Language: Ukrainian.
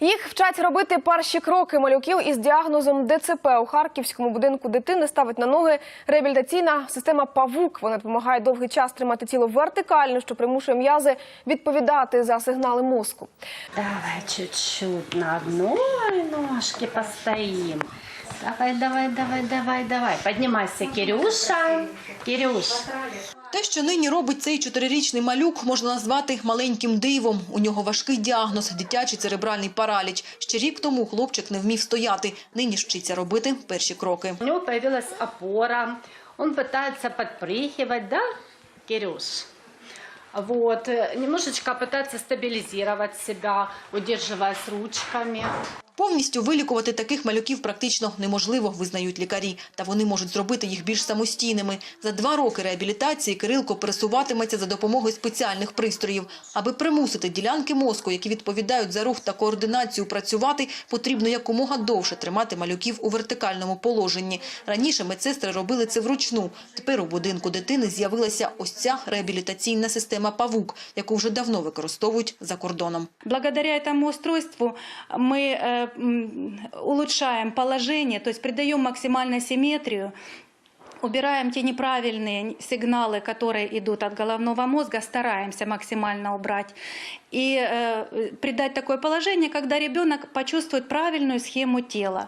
Їх вчать робити перші кроки малюків із діагнозом ДЦП у харківському будинку дитини ставить на ноги реабілітаційна система Павук. Вона допомагає довгий час тримати тіло вертикально, що примушує м'язи відповідати за сигнали мозку. Давай чуть-чуть на одной ножке постоим. Давай, давай, давай, давай, давай. Поднимайся, Кирюша. Кирюш. Те, що нині робить цей чотирирічний малюк, можна назвати маленьким дивом. У нього важкий діагноз – дитячий церебральний параліч. Ще рік тому хлопчик не вмів стояти. Нині ж вчиться робити перші кроки. У него появилась опора. Он пытается подпрыгивать, да, Кирюш? Вот, э, немножечко пытается стабилизировать себя, удерживаясь ручками. Повністю вилікувати таких малюків практично неможливо, визнають лікарі. Та вони можуть зробити їх більш самостійними. За два роки реабілітації Кирилко пересуватиметься за допомогою спеціальних пристроїв. Аби примусити ділянки мозку, які відповідають за рух та координацію працювати, потрібно якомога довше тримати малюків у вертикальному положенні. Раніше медсестри робили це вручну. Тепер у будинку дитини з'явилася ось ця реабілітаційна система «Павук», яку вже давно використовують за кордоном. Благодаря этому устройству мы э, м, улучшаем положение, то есть придаем максимальную симметрию, убираем те неправильные сигналы, которые идут от головного мозга, стараемся максимально убрать и э, придать такое положение, когда ребенок почувствует правильную схему тела.